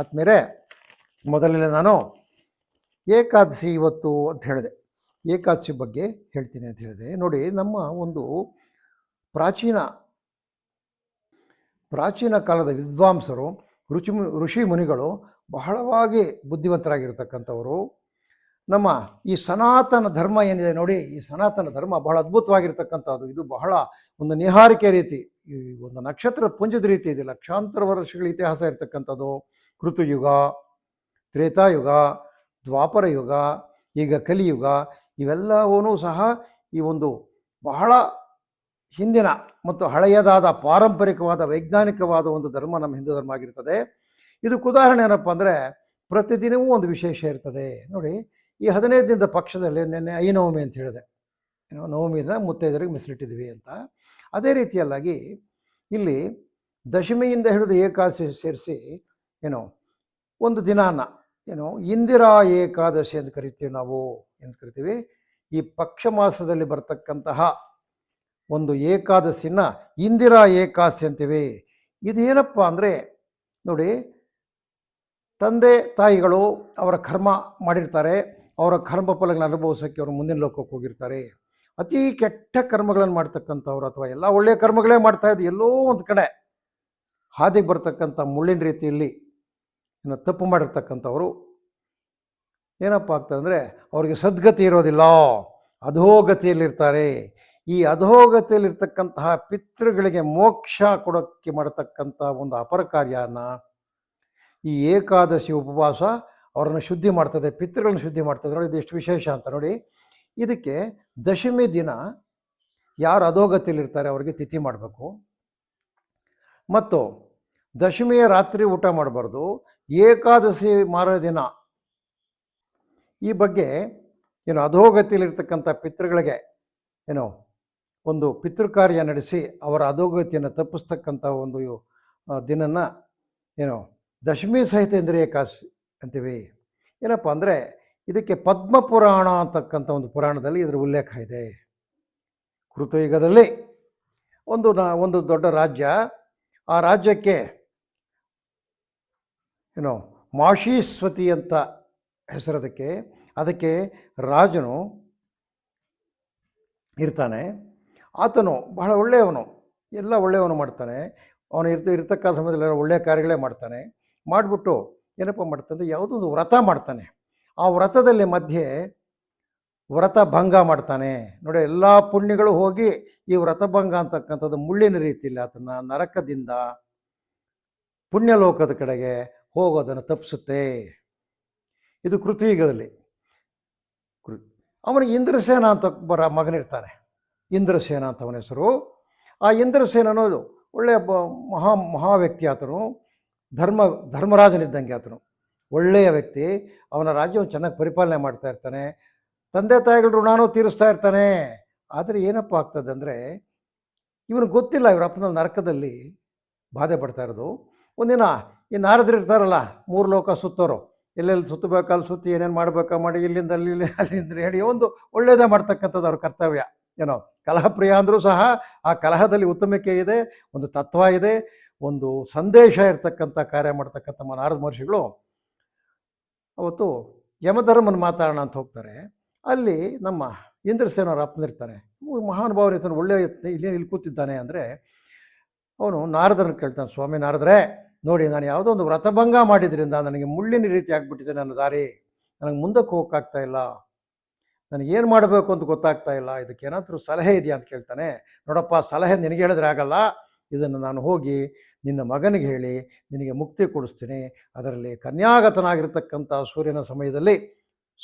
ಆದಮೇಲೆ ಮೊದಲನೇ ನಾನು ಏಕಾದಶಿ ಇವತ್ತು ಅಂತ ಹೇಳಿದೆ. ಏಕಾದಶಿ ಬಗ್ಗೆ ಹೇಳ್ತೀನಿ ಅಂತ ಹೇಳಿದೆ. ನೋಡಿ, ನಮ್ಮ ಒಂದು ಪ್ರಾಚೀನ ಪ್ರಾಚೀನ ಕಾಲದ ವಿದ್ವಾಂಸರು ರುಚಿ ಋಷಿ ಮುನಿಗಳು ಬಹಳವಾಗಿ ಬುದ್ಧಿವಂತರಾಗಿರ್ತಕ್ಕಂಥವರು. ನಮ್ಮ ಈ ಸನಾತನ ಧರ್ಮ ಏನಿದೆ ನೋಡಿ, ಈ ಸನಾತನ ಧರ್ಮ ಬಹಳ ಅದ್ಭುತವಾಗಿರ್ತಕ್ಕಂಥದ್ದು. ಇದು ಬಹಳ ಒಂದು ನಿಹಾರಿಕೆ ರೀತಿ. ಈ ಒಂದು ನಕ್ಷತ್ರ ಪುಂಜದ ರೀತಿ ಇದೆ. ಲಕ್ಷಾಂತರ ವರ್ಷಗಳ ಇತಿಹಾಸ ಇರ್ತಕ್ಕಂಥದ್ದು. ಕೃತಯುಗ, ತ್ರೇತಾಯುಗ ದ್ವಾಪರ ಯುಗ ಈಗ ಕಲಿಯುಗ ಇವೆಲ್ಲವೂ ಸಹ ಈ ಒಂದು ಬಹಳ ಹಿಂದಿನ ಮತ್ತು ಹಳೆಯದಾದ ಪಾರಂಪರಿಕವಾದ ವೈಜ್ಞಾನಿಕವಾದ ಒಂದು ಧರ್ಮ ನಮ್ಮ ಹಿಂದೂ ಧರ್ಮ ಆಗಿರ್ತದೆ. ಇದಕ್ಕೆ ಉದಾಹರಣೆ ಏನಪ್ಪ ಅಂದರೆ ಪ್ರತಿದಿನವೂ ಒಂದು ವಿಶೇಷ ಇರ್ತದೆ. ನೋಡಿ, ಈ ಹದಿನೈದು ದಿನದ ಪಕ್ಷದಲ್ಲಿ ನಿನ್ನೆ ಐನವಮಿ ಅಂತ ಹೇಳಿದೆ. ನವಮಿಯಿಂದ ಮುತ್ತೈದರಿಗೆ ಮೀಸಲಿಟ್ಟಿದ್ವಿ ಅಂತ. ಅದೇ ರೀತಿಯಲ್ಲಾಗಿ ಇಲ್ಲಿ ದಶಮಿಯಿಂದ ಹಿಡಿದು ಏಕಾದಶಿ ಸೇರಿಸಿ ಏನೋ ಒಂದು ದಿನಾನ ಏನು ಇಂದಿರಾ ಏಕಾದಶಿ ಅಂತ ಕರಿತೀವಿ ನಾವು ಅಂತ ಕರಿತೀವಿ. ಈ ಪಕ್ಷ ಮಾಸದಲ್ಲಿ ಬರ್ತಕ್ಕಂತಹ ಒಂದು ಏಕಾದಶಿನ ಇಂದಿರಾ ಏಕಾದಶಿ ಅಂತೀವಿ. ಇದೇನಪ್ಪ ಅಂದರೆ, ನೋಡಿ, ತಂದೆ ತಾಯಿಗಳು ಅವರ ಕರ್ಮ ಮಾಡಿರ್ತಾರೆ. ಅವರ ಕರ್ಮ ಫಲಗಳನ್ನ ಅನುಭವಿಸೋಕ್ಕೆ ಅವರು ಮುಂದಿನ ಲೋಕಕ್ಕೆ ಹೋಗಿರ್ತಾರೆ. ಅತಿ ಕೆಟ್ಟ ಕರ್ಮಗಳನ್ನು ಮಾಡ್ತಕ್ಕಂಥವ್ರು ಅಥವಾ ಎಲ್ಲ ಒಳ್ಳೆಯ ಕರ್ಮಗಳೇ ಮಾಡ್ತಾ ಇದ್ದು ಎಲ್ಲೋ ಒಂದು ಕಡೆ ಹಾದಿಗೆ ಬರ್ತಕ್ಕಂಥ ಮುಳ್ಳಿನ ರೀತಿಯಲ್ಲಿ ಇನ್ನು ತಪ್ಪು ಮಾಡಿರ್ತಕ್ಕಂಥವರು ಏನಪ್ಪ ಆಗ್ತದೆ ಅವರಿಗೆ ಅವ್ರಿಗೆ ಸದ್ಗತಿ ಇರೋದಿಲ್ಲ. ಅಧೋಗತಿಯಲ್ಲಿರ್ತಾರೆ. ಈ ಅಧೋಗತಿಯಲ್ಲಿರ್ತಕ್ಕಂತಹ ಪಿತೃಗಳಿಗೆ ಮೋಕ್ಷ ಕೊಡೋಕ್ಕೆ ಮಾಡತಕ್ಕಂಥ ಒಂದು ಅಪರ ಕಾರ್ಯನ ಈ ಏಕಾದಶಿ ಉಪವಾಸ ಅವರನ್ನು ಶುದ್ಧಿ ಮಾಡ್ತದೆ, ಪಿತೃಗಳನ್ನು ಶುದ್ಧಿ ಮಾಡ್ತದೆ. ನೋಡಿ, ಇದು ಎಷ್ಟು ವಿಶೇಷ ಅಂತ ನೋಡಿ. ಇದಕ್ಕೆ ದಶಮಿ ದಿನ ಯಾರು ಅಧೋಗತಿಯಲ್ಲಿರ್ತಾರೆ ಅವರಿಗೆ ತಿಥಿ ಮಾಡಬೇಕು. ಮತ್ತು ದಶಮಿಯ ರಾತ್ರಿ ಊಟ ಮಾಡಬಾರ್ದು. ಏಕಾದಶಿ ಮಾರ ದಿನ. ಈ ಬಗ್ಗೆ, ಏನು ಅಧೋಗತಿಯಲ್ಲಿರ್ತಕ್ಕಂಥ ಪಿತೃಗಳಿಗೆ, ಏನು ಒಂದು ಪಿತೃಕಾರ್ಯ ನಡೆಸಿ ಅವರ ಅಧೋಗತಿಯನ್ನು ತಪ್ಪಿಸ್ತಕ್ಕಂಥ ಒಂದು ದಿನನ, ಏನು ದಶಮಿ ಸಹಿತ ಇಂದ್ರಿಯ ಏಕಾದಶಿ ಅಂತೀವಿ. ಏನಪ್ಪ ಅಂದರೆ, ಇದಕ್ಕೆ ಪದ್ಮ ಪುರಾಣ ಅಂತಕ್ಕಂಥ ಒಂದು ಪುರಾಣದಲ್ಲಿ ಇದರ ಉಲ್ಲೇಖ ಇದೆ. ಕೃತಯುಗದಲ್ಲಿ ಒಂದು ನಾ, ಒಂದು ದೊಡ್ಡ ರಾಜ್ಯ, ಆ ರಾಜ್ಯಕ್ಕೆ ಏನು ಮಾಶೀಸ್ವತಿ ಅಂತ ಹೆಸರದಕ್ಕೆ ಅದಕ್ಕೆ ರಾಜನು ಇರ್ತಾನೆ. ಆತನು ಬಹಳ ಒಳ್ಳೆಯವನು, ಎಲ್ಲ ಒಳ್ಳೆಯವನು ಮಾಡ್ತಾನೆ. ಅವನು ಇರ್ತ, ಇರ್ತಕ್ಕಂಥ ಸಮಯದಲ್ಲಿ ಒಳ್ಳೆಯ ಕಾರ್ಯಗಳೇ ಮಾಡ್ತಾನೆ. ಮಾಡಿಬಿಟ್ಟು ಏನಪ್ಪ ಮಾಡ್ತಾನೆ ಯಾವುದೋ ಒಂದು ವ್ರತ ಮಾಡ್ತಾನೆ. ಆ ವ್ರತದಲ್ಲಿ ಮಧ್ಯೆ ವ್ರತ ಭಂಗ ಮಾಡ್ತಾನೆ. ನೋಡಿ, ಎಲ್ಲ ಪುಣ್ಯಗಳು ಹೋಗಿ ಈ ವ್ರತಭಂಗ ಅಂತಕ್ಕಂಥದ್ದು ಮುಳ್ಳಿನ ರೀತಿಯಲ್ಲಿ ಆತನ ನರಕದಿಂದ ಪುಣ್ಯಲೋಕದ ಕಡೆಗೆ ಹೋಗೋದನ್ನು ತಪ್ಪಿಸುತ್ತೆ. ಇದು ಕೃತಿಯುಗದಲ್ಲಿ ಕೃ, ಅವನಿಗೆ ಇಂದ್ರಸೇನ ಅಂತ ಬರ, ಮಗನಿರ್ತಾನೆ. ಇಂದ್ರಸೇನ ಅಂತ ಅವನ ಹೆಸರು. ಆ ಇಂದ್ರಸೇನ ಅನ್ನೋದು ಒಳ್ಳೆಯ ಮಹಾ ಮಹಾ ವ್ಯಕ್ತಿ ಆತನು. ಧರ್ಮ, ಧರ್ಮರಾಜನಿದ್ದಂಗೆ ಆತನು. ಒಳ್ಳೆಯ ವ್ಯಕ್ತಿ. ಅವನ ರಾಜ್ಯವನ್ನು ಚೆನ್ನಾಗಿ ಪರಿಪಾಲನೆ ಮಾಡ್ತಾ ಇರ್ತಾನೆ. ತಂದೆ, ತಾಯಿಗಳ ಋಣಾನು ತೀರಿಸ್ತಾ ಇರ್ತಾನೆ. ಆದರೆ ಏನಪ್ಪ ಆಗ್ತದೆ ಅಂದರೆ ಇವನಿಗೆ ಗೊತ್ತಿಲ್ಲ, ಇವರ ಅಪ್ಪನಲ್ಲಿ ನರಕದಲ್ಲಿ ಬಾಧೆ ಪಡ್ತಾ ಇರೋದು. ಒಂದಿನ ಈ ನಾರದ್ರು ಇರ್ತಾರಲ್ಲ, ಮೂರು ಲೋಕ ಸುತ್ತೋರು. ಎಲ್ಲೆಲ್ಲಿ ಸುತ್ತಬೇಕು, ಅಲ್ಲಿ ಸುತ್ತಿ ಏನೇನು ಮಾಡಬೇಕಾ ಮಾಡಿ ಇಲ್ಲಿಂದ ಅಲ್ಲಿ ಅಲ್ಲಿಂದ ಹೇಳಿ ಒಂದು ಒಳ್ಳೆಯದೇ ಮಾಡ್ತಕ್ಕಂಥದ್ದು ಅವ್ರ ಕರ್ತವ್ಯ. ಏನೋ, ಕಲಹಪ್ರಿಯ ಅಂದರೂ ಸಹ ಆ ಕಲಹದಲ್ಲಿ ಉತ್ತಮಿಕೆ ಇದೆ, ಒಂದು ತತ್ವ ಇದೆ, ಒಂದು ಸಂದೇಶ ಇರ್ತಕ್ಕಂಥ ಕಾರ್ಯ ಮಾಡ್ತಕ್ಕಂಥ ನಾರದ ಮಹರ್ಷಿಗಳು ಅವತ್ತು ಯಮಧರ್ಮನ ಮಾತಾಡೋಣ ಅಂತ ಹೋಗ್ತಾರೆ. ಅಲ್ಲಿ ನಮ್ಮ ಇಂದ್ರಸೇನ ಅವ್ರು ಅಪ್ಪನಿರ್ತಾರೆ ಮಹಾನುಭಾವರು ಇರ್ತಾನೆ ಒಳ್ಳೆಯ ಇಲ್ಲಿ ಇಲ್ಲಿ ಕೂತಿದ್ದಾನೆ ಅಂದರೆ ಅವನು ನಾರದರನ್ನು ಕೇಳ್ತಾನೆ, ಸ್ವಾಮಿ ನಾರದ್ರೆ ನೋಡಿ, ನಾನು ಯಾವುದೋ ಒಂದು ವ್ರತಭಂಗ ಮಾಡಿದ್ರಿಂದ ನನಗೆ ಮುಳ್ಳಿನ ರೀತಿ ಆಗ್ಬಿಟ್ಟಿದೆ ನನ್ನ ದಾರಿ. ನನಗೆ ಮುಂದಕ್ಕೆ ಹೋಗೋಕ್ಕಾಗ್ತಾ ಇಲ್ಲ. ನನಗೆ ಏನು ಮಾಡಬೇಕು ಅಂತ ಗೊತ್ತಾಗ್ತಾ ಇಲ್ಲ. ಇದಕ್ಕೆ ಏನಾದರೂ ಸಲಹೆ ಇದೆಯಾ ಅಂತ ಕೇಳ್ತಾನೆ. ನೋಡಪ್ಪ, ಸಲಹೆ ನಿನಗೆ ಹೇಳಿದ್ರೆ ಆಗಲ್ಲ. ಇದನ್ನು ನಾನು ಹೋಗಿ ನಿನ್ನ ಮಗನಿಗೆ ಹೇಳಿ, ನಿನಗೆ ಮುಕ್ತಿ ಕೊಡಿಸ್ತೀನಿ. ಅದರಲ್ಲಿ ಕನ್ಯಾಗತನಾಗಿರ್ತಕ್ಕಂಥ ಸೂರ್ಯನ ಸಮಯದಲ್ಲಿ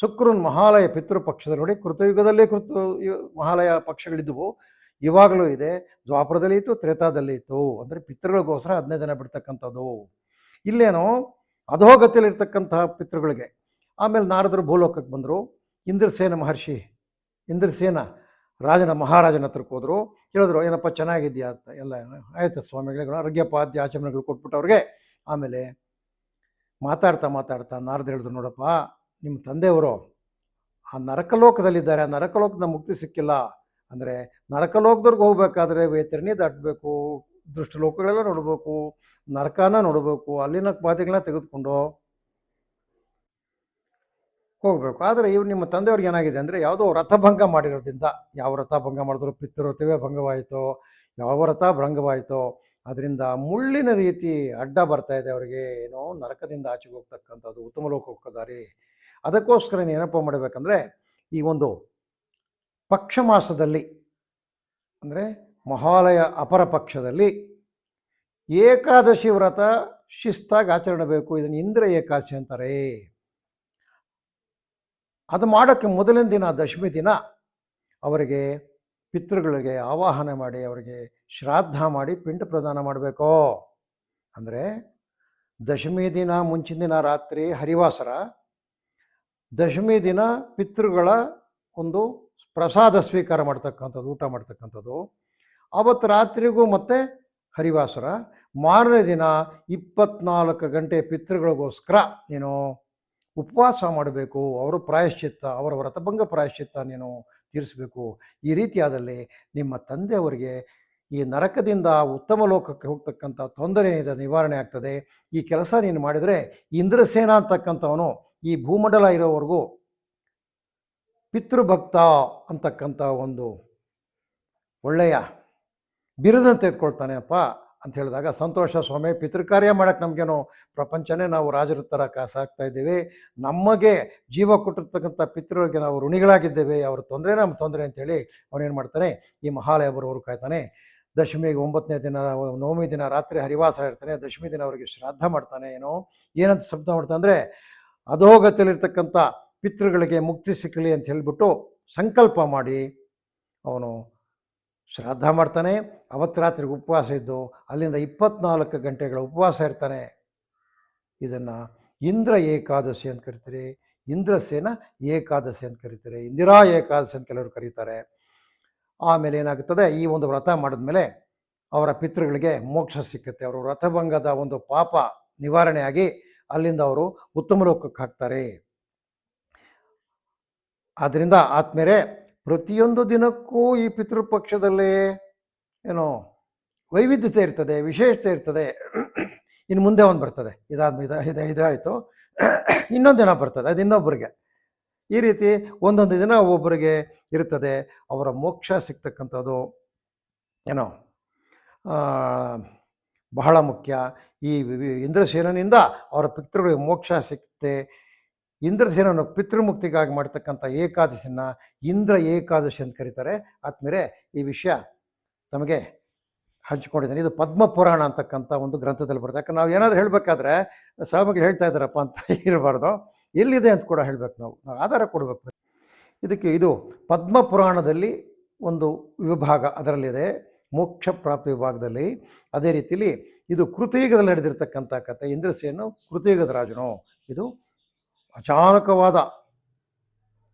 ಶುಕ್ರನ್ ಮಹಾಲಯ ಪಿತೃಪಕ್ಷದ ನೋಡಿ, ಕೃತಯುಗದಲ್ಲೇ ಕೃತ ಮಹಾಲಯ ಪಕ್ಷಗಳಿದ್ದವು. ಇವಾಗಲೂ ಇದೆ. ದ್ವಾಪರದಲ್ಲಿ ಇತ್ತು, ತ್ರೇತಾದಲ್ಲಿ ಇತ್ತು. ಅಂದರೆ ಪಿತೃಗಳಿಗೋಸ್ಕರ ಹದಿನೈದು ದಿನ ಬಿಡ್ತಕ್ಕಂಥದ್ದು. ಇಲ್ಲೇನೋ ಅಧೋಗತಿಯಲ್ಲಿರ್ತಕ್ಕಂತಹ ಪಿತೃಗಳಿಗೆ. ಆಮೇಲೆ ನಾರದರು ಭೂಲೋಕಕ್ಕೆ ಬಂದರು. ಇಂದ್ರಸೇನ ಮಹರ್ಷಿ, ಇಂದ್ರಸೇನ ರಾಜನ, ಮಹಾರಾಜನ ಹತ್ರಕ್ಕೆ ಹೋದರು. ಹೇಳಿದ್ರು, ಏನಪ್ಪ ಚೆನ್ನಾಗಿದೆಯಾ ಅಂತ. ಎಲ್ಲ ಆಯ್ತು ಸ್ವಾಮಿಗಳಿಗೆ, ಅರ್ಘ್ಯಪಾದ್ಯ ಆಚರಣೆಗಳು ಕೊಟ್ಬಿಟ್ಟು ಅವ್ರಿಗೆ. ಆಮೇಲೆ ಮಾತಾಡ್ತಾ ಮಾತಾಡ್ತಾ ನಾರದ ಹೇಳಿದ್ರು, ನೋಡಪ್ಪ, ನಿಮ್ಮ ತಂದೆಯವರು ಆ ನರಕಲೋಕದಲ್ಲಿದ್ದಾರೆ. ಆ ನರಕಲೋಕದ ಮುಕ್ತಿ ಸಿಕ್ಕಿಲ್ಲ. ಅಂದರೆ ನರಕಲೋಕದವ್ರಿಗೆ ಹೋಗ್ಬೇಕಾದ್ರೆ ವೇತರಣಿ ದಾಟಬೇಕು ದುಷ್ಟಲೋಕಗಳೆಲ್ಲ ನೋಡಬೇಕು, ನರಕನ ನೋಡಬೇಕು, ಅಲ್ಲಿನ ಬಾಧೆಗಳನ್ನ ತೆಗೆದುಕೊಂಡು ಹೋಗಬೇಕು. ಆದರೆ ಇವ್ರು ನಿಮ್ಮ ತಂದೆಯವ್ರಿಗೆ ಏನಾಗಿದೆ ಅಂದರೆ ಯಾವುದೋ ರಥಭಂಗ ಮಾಡಿರೋದ್ರಿಂದ, ಯಾವ ರಥ ಭಂಗ ಮಾಡಿದ್ರು ಪಿತೃರಥವೇ ಭಂಗವಾಯಿತೋ, ಯಾವ ರಥ ಭಂಗವಾಯಿತೋ, ಅದರಿಂದ ಮುಳ್ಳಿನ ರೀತಿ ಅಡ್ಡ ಬರ್ತಾ ಇದೆ, ಅವರಿಗೆ ಏನೋ ನರಕದಿಂದ ಆಚೆಗೆ ಹೋಗ್ತಕ್ಕಂಥದ್ದು, ಉತ್ತಮ ಲೋಕ ಹೋಗ್ತದಾರಿ ಅದಕ್ಕೋಸ್ಕರ ಏನಪ್ಪ ಮಾಡಬೇಕಂದ್ರೆ, ಈ ಒಂದು ಪಕ್ಷ ಮಾಸದಲ್ಲಿ ಅಂದರೆ ಮಹಾಲಯ ಅಪರ ಪಕ್ಷದಲ್ಲಿ ಏಕಾದಶಿ ವ್ರತ ಶಿಸ್ತಾಗಿ ಆಚರಣೆ ಬೇಕು ಇದನ್ನು ಇಂದ್ರ ಏಕಾದಶಿ ಅಂತಾರೆ. ಅದು ಮಾಡೋಕ್ಕೆ ಮೊದಲಿನ ದಿನ ದಶಮಿ ದಿನ, ಅವರಿಗೆ ಪಿತೃಗಳಿಗೆ ಆವಾಹನ ಮಾಡಿ, ಅವರಿಗೆ ಶ್ರಾದ್ದ ಮಾಡಿ ಪಿಂಡ ಪ್ರದಾನ ಮಾಡಬೇಕು. ಅಂದರೆ ದಶಮಿ ದಿನ ಮುಂಚಿನ ದಿನ ರಾತ್ರಿ ಹರಿವಾಸರ, ದಶಮಿ ದಿನ ಪಿತೃಗಳ ಒಂದು ಪ್ರಸಾದ ಸ್ವೀಕಾರ ಮಾಡ್ತಕ್ಕಂಥದ್ದು, ಊಟ ಮಾಡ್ತಕ್ಕಂಥದ್ದು. ಅವತ್ತು ರಾತ್ರಿಗೂ ಮತ್ತೆ ಹರಿವಾಸರ. ಮಾರನೇ ದಿನ ಇಪ್ಪತ್ನಾಲ್ಕು ಗಂಟೆ ಪಿತೃಗಳಿಗೋಸ್ಕರ ನೀನು ಉಪವಾಸ ಮಾಡಬೇಕು, ಅವರು ಪ್ರಾಯಶ್ಚಿತ್ತ, ಅವರ ವ್ರತಭಂಗ ಪ್ರಾಯಶ್ಚಿತ್ತ ನೀನು ತೀರಿಸಬೇಕು. ಈ ರೀತಿಯಾದಲ್ಲಿ ನಿಮ್ಮ ತಂದೆಯವರಿಗೆ ಈ ನರಕದಿಂದ ಉತ್ತಮ ಲೋಕಕ್ಕೆ ಹೋಗ್ತಕ್ಕಂಥ ತೊಂದರೆ ನಿವಾರಣೆ ಆಗ್ತದೆ. ಈ ಕೆಲಸ ನೀನು ಮಾಡಿದರೆ ಇಂದ್ರಸೇನ ಅಂತಕ್ಕಂಥವನು ಈ ಭೂಮಂಡಲ ಇರೋವರೆಗೂ ಪಿತೃಭಕ್ತ ಅಂತಕ್ಕಂಥ ಒಂದು ಒಳ್ಳೆಯ ಬಿರುದನ್ನು ತೆಗೆದುಕೊಳ್ತಾನೆ ಅಪ್ಪ ಅಂತ ಹೇಳಿದಾಗ, ಸಂತೋಷ ಸ್ವಾಮಿ, ಪಿತೃಕಾರ್ಯ ಮಾಡೋಕ್ಕೆ ನಮಗೇನು ಪ್ರಪಂಚನೇ ನಾವು ರಾಜರ ಥರ ಕಾಸಾಗ್ತಾ ಇದ್ದೀವಿ. ನಮಗೆ ಜೀವ ಕೊಟ್ಟಿರ್ತಕ್ಕಂಥ ಪಿತೃಗಳಿಗೆ ನಾವು ಋಣಿಗಳಾಗಿದ್ದೇವೆ. ಅವ್ರ ತೊಂದರೆ ನಮ್ಮ ತೊಂದರೆ ಅಂತೇಳಿ ಅವನೇನು ಮಾಡ್ತಾನೆ, ಈ ಮಹಾಲಯ ಬರೋರು ಕಾಯ್ತಾನೆ ದಶಮಿಗೆ ಒಂಬತ್ತನೇ ದಿನ, ನವಮಿ ದಿನ ರಾತ್ರಿ ಹರಿವಾಸ ಇರ್ತಾನೆ. ದಶಮಿ ದಿನ ಅವರಿಗೆ ಶ್ರಾದ್ದ ಮಾಡ್ತಾನೆ. ಏನೋ ಏನಂತ ಶಬ್ದ ಮಾಡ್ತಾನೆ ಅಂದರೆ, ಅಧೋಗತಿಯಲ್ಲಿರ್ತಕ್ಕಂಥ ಪಿತೃಗಳಿಗೆ ಮುಕ್ತಿ ಸಿಕ್ಕಲಿ ಅಂತ ಹೇಳಿಬಿಟ್ಟು ಸಂಕಲ್ಪ ಮಾಡಿ ಅವನು ಶ್ರಾದ್ದ ಮಾಡ್ತಾನೆ. ಅವತ್ತು ರಾತ್ರಿ ಉಪವಾಸ ಇದ್ದು ಅಲ್ಲಿಂದ ಇಪ್ಪತ್ನಾಲ್ಕು ಗಂಟೆಗಳ ಉಪವಾಸ ಇರ್ತಾನೆ. ಇದನ್ನು ಇಂದ್ರ ಏಕಾದಶಿ ಅಂತ ಕರಿತಾರೆ. ಇಂದ್ರಸೇನ ಏಕಾದಶಿ ಅಂತ ಕರೀತಾರೆ. ಇಂದಿರಾ ಏಕಾದಶಿ ಅಂತ ಕೆಲವರು ಕರೀತಾರೆ. ಆಮೇಲೆ ಏನಾಗುತ್ತದೆ ಈ ಒಂದು ವ್ರತ ಮಾಡಿದ್ಮೇಲೆ ಅವರ ಪಿತೃಗಳಿಗೆ ಮೋಕ್ಷ ಸಿಕ್ಕುತ್ತೆ. ಅವರು ವ್ರತಭಂಗದ ಒಂದು ಪಾಪ ನಿವಾರಣೆಯಾಗಿ ಅಲ್ಲಿಂದ ಅವರು ಉತ್ತಮ ಲೋಕಕ್ಕೆ ಹಾಕ್ತಾರೆ. ಆದ್ದರಿಂದ ಆತ್ಮೇರೆ ಪ್ರತಿಯೊಂದು ದಿನಕ್ಕೂ ಈ ಪಿತೃಪಕ್ಷದಲ್ಲಿ ಏನೋ ವೈವಿಧ್ಯತೆ ಇರ್ತದೆ, ವಿಶೇಷತೆ ಇರ್ತದೆ. ಇನ್ನು ಮುಂದೆ ಒಂದು ಬರ್ತದೆ. ಇದಾದ, ಇದು ಇದು, ಇದಾಯಿತು. ಇನ್ನೊಂದು ದಿನ ಬರ್ತದೆ, ಅದು ಇನ್ನೊಬ್ಬರಿಗೆ ಈ ರೀತಿ ಒಂದೊಂದು ದಿನ ಒಬ್ಬರಿಗೆ ಇರ್ತದೆ. ಅವರ ಮೋಕ್ಷ ಸಿಗ್ತಕ್ಕಂಥದ್ದು ಏನೋ ಬಹಳ ಮುಖ್ಯ. ಈ ಇಂದ್ರಸೇನನಿಂದ ಅವರ ಪಿತೃಗಳಿಗೆ ಮೋಕ್ಷ ಸಿಗುತ್ತೆ ಇಂದ್ರಸೇನನು ಪಿತೃಮುಕ್ತಿಗಾಗಿ ಮಾಡ್ತಕ್ಕಂಥ ಏಕಾದಶಿನ ಇಂದ್ರ ಏಕಾದಶಿ ಅಂತ ಕರೀತಾರೆ. ಆದ್ಮೇಲೆ ಈ ವಿಷಯ ನಮಗೆ ಹಂಚಿಕೊಂಡಿದ್ದೀನಿ. ಇದು ಪದ್ಮ ಪುರಾಣ ಅಂತಕ್ಕಂಥ ಒಂದು ಗ್ರಂಥದಲ್ಲಿ ಬರುತ್ತೆ. ಯಾಕಂದ್ರೆ ನಾವು ಏನಾದರೂ ಹೇಳಬೇಕಾದ್ರೆ ಸ್ವಾಮಿಗಳು ಹೇಳ್ತಾ ಇದ್ದಾರಪ್ಪ ಅಂತ ಇರಬಾರ್ದು. ಎಲ್ಲಿದೆ ಅಂತ ಕೂಡ ಹೇಳಬೇಕು ನಾವು. ನಾವು ಆಧಾರ ಕೊಡಬೇಕು. ಇದಕ್ಕೆ ಇದು ಪದ್ಮ ಪುರಾಣದಲ್ಲಿ ಒಂದು ವಿಭಾಗ ಅದರಲ್ಲಿದೆ. ಮೋಕ್ಷ ಪ್ರಾಪ್ತಿ ವಿಭಾಗದಲ್ಲಿ. ಅದೇ ರೀತಿಯಲ್ಲಿ ಇದು ಕೃತಯುಗದಲ್ಲಿ ನಡೆದಿರ್ತಕ್ಕಂಥ ಕಥೆ. ಇಂದ್ರಸೇನು ಕೃತಯುಗದ ರಾಜನು. ಇದು ಅಚಾನಕವಾದ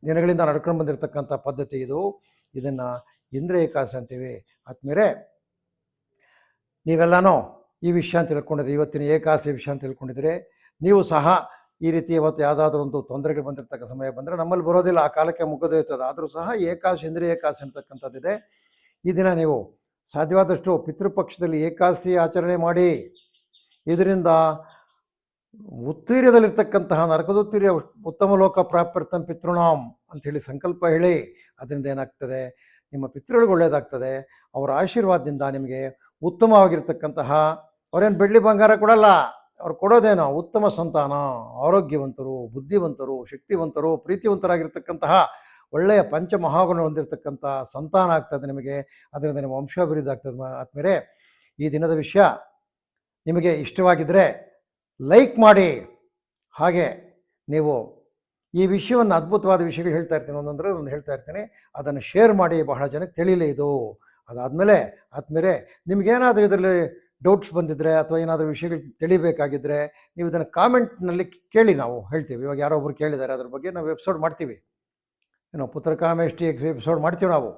ದಿನಗಳಿಂದ ನಡ್ಕೊಂಡು ಬಂದಿರತಕ್ಕಂಥ ಪದ್ಧತಿ ಇದು. ಇದನ್ನು ಇಂದ್ರಿಯ ಏಕಾದಶಿ ಅಂತೀವಿ. ಆದ್ಮೇಲೆ ನೀವೆಲ್ಲನೂ ಈ ವಿಷಯ ಅಂತ ತಿಳ್ಕೊಂಡಿದ್ರೆ, ಇವತ್ತಿನ ಏಕಾದಶಿ ವಿಷಯ ಅಂತ ತಿಳ್ಕೊಂಡಿದ್ರೆ, ನೀವು ಸಹ ಈ ರೀತಿ ಇವತ್ತು ಯಾವುದಾದ್ರೂ ಒಂದು ತೊಂದರೆಗೆ ಬಂದಿರತಕ್ಕ ಸಮಯ ಬಂದರೆ ನಮ್ಮಲ್ಲಿ ಬರೋದಿಲ್ಲ, ಆ ಕಾಲಕ್ಕೆ ಮುಗಿದೋಯ್ತದೆ ಆದರೂ ಸಹ ಏಕಾದಶಿ ಇಂದ್ರಿಯ ಏಕಾದಶಿ ಅಂತಕ್ಕಂಥದ್ದಿದೆ. ಈ ದಿನ ನೀವು ಸಾಧ್ಯವಾದಷ್ಟು ಪಿತೃಪಕ್ಷದಲ್ಲಿ ಏಕಾಸಿ ಆಚರಣೆ ಮಾಡಿ. ಇದರಿಂದ ಉತ್ತೀರ್ಯದಲ್ಲಿರ್ತಕ್ಕಂತಹ ನರಕದೋತ್ತೀರ್ಯ ಉತ್ತಮ ಲೋಕ ಪ್ರಾಪ್ಯರ್ಥಂ ಅಂತ ಹೇಳಿ ಸಂಕಲ್ಪ ಹೇಳಿ ಅದರಿಂದ ಏನಾಗ್ತದೆ? ನಿಮ್ಮ ಪಿತೃಗಳಿಗೆ ಒಳ್ಳೆಯದಾಗ್ತದೆ ಅವರ ಆಶೀರ್ವಾದದಿಂದ ನಿಮಗೆ ಉತ್ತಮವಾಗಿರ್ತಕ್ಕಂತಹ ಅವರೇನು ಬೆಳ್ಳಿ ಬಂಗಾರ ಕೊಡಲ್ಲ. ಅವ್ರು ಕೊಡೋದೇನೋ? ಉತ್ತಮ ಸಂತಾನ, ಆರೋಗ್ಯವಂತರು, ಬುದ್ಧಿವಂತರು, ಶಕ್ತಿವಂತರು, ಪ್ರೀತಿವಂತರಾಗಿರ್ತಕ್ಕಂತಹ ಒಳ್ಳೆಯ ಪಂಚಮಹಾಗುಣ ಹೊಂದಿರತಕ್ಕಂಥ ಸಂತಾನ ಆಗ್ತದೆ ನಿಮಗೆ. ಅದರಿಂದ ನಿಮ್ಮ ವಂಶಾಭಿವೃದ್ಧಿ ಆಗ್ತದೆ. ಆದ್ಮೇಲೆ ಈ ದಿನದ ವಿಷಯ ನಿಮಗೆ ಇಷ್ಟವಾಗಿದ್ದರೆ ಲೈಕ್ ಮಾಡಿ. ಹಾಗೆ ನೀವು ಈ ವಿಷಯವನ್ನು ಅದ್ಭುತವಾದ ವಿಷಯಗಳು ಹೇಳ್ತಾ ಇರ್ತೀನಿ. ಒಂದೊಂದ್ರೆ ಒಂದು ಹೇಳ್ತಾ ಇರ್ತೀನಿ. ಅದನ್ನು ಶೇರ್ ಮಾಡಿ, ಬಹಳ ಜನಕ್ಕೆ ತಿಳಿಲಿ ಇದು. ಅದಾದಮೇಲೆ, ಆದಮೇಲೆ ನಿಮಗೇನಾದರೂ ಇದರಲ್ಲಿ ಡೌಟ್ಸ್ ಬಂದಿದ್ದರೆ ಅಥವಾ ಏನಾದರೂ ವಿಷಯಗಳು ತಿಳಿಬೇಕಾಗಿದ್ದರೆ ನೀವು ಇದನ್ನು ಕಾಮೆಂಟ್ನಲ್ಲಿ ಕೇಳಿ ನಾವು ಹೇಳ್ತೀವಿ. ಇವಾಗ ಯಾರೋ ಒಬ್ರು ಕೇಳಿದ್ದಾರೆ, ಅದ್ರ ಬಗ್ಗೆ ನಾವು ಎಪಿಸೋಡ್ ಮಾಡ್ತೀವಿ. ಏನೋ ಪುತ್ರಕಾಮೇಷ್ಟಿ ಎಪಿಸೋಡ್ ಮಾಡ್ತೀವಿ ನಾವು.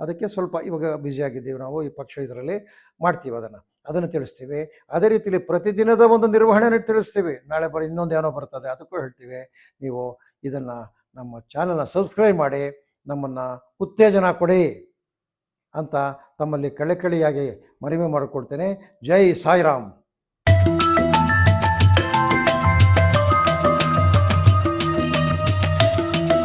ಅದಕ್ಕೆ ಸ್ವಲ್ಪ ಇವಾಗ ಬ್ಯುಸಿಯಾಗಿದ್ದೀವಿ ನಾವು. ಈ ಪಕ್ಷ ಇದರಲ್ಲಿ ಮಾಡ್ತೀವಿ ಅದನ್ನು. ಅದನ್ನು ತಿಳಿಸ್ತೀವಿ. ಅದೇ ರೀತಿಲಿ ಪ್ರತಿದಿನದ ಒಂದು ನಿರ್ವಹಣೆಯನ್ನು ತಿಳಿಸ್ತೀವಿ. ನಾಳೆ ಬರೀ ಇನ್ನೊಂದು ಏನೋ ಬರ್ತದೆ ಅದಕ್ಕೂ ಹೇಳ್ತೀವಿ. ನೀವು ಇದನ್ನು ನಮ್ಮ ಚಾನಲ್ನ ಸಬ್ಸ್ಕ್ರೈಬ್ ಮಾಡಿ, ನಮ್ಮನ್ನು ಉತ್ತೇಜನ ಕೊಡಿ ಅಂತ ತಮ್ಮಲ್ಲಿ ಕಳೆಕಳಿಯಾಗಿ ಮನವಿ ಮಾಡಿಕೊಡ್ತೇನೆ. ಜೈ ಸಾಯಿರಾಮ್.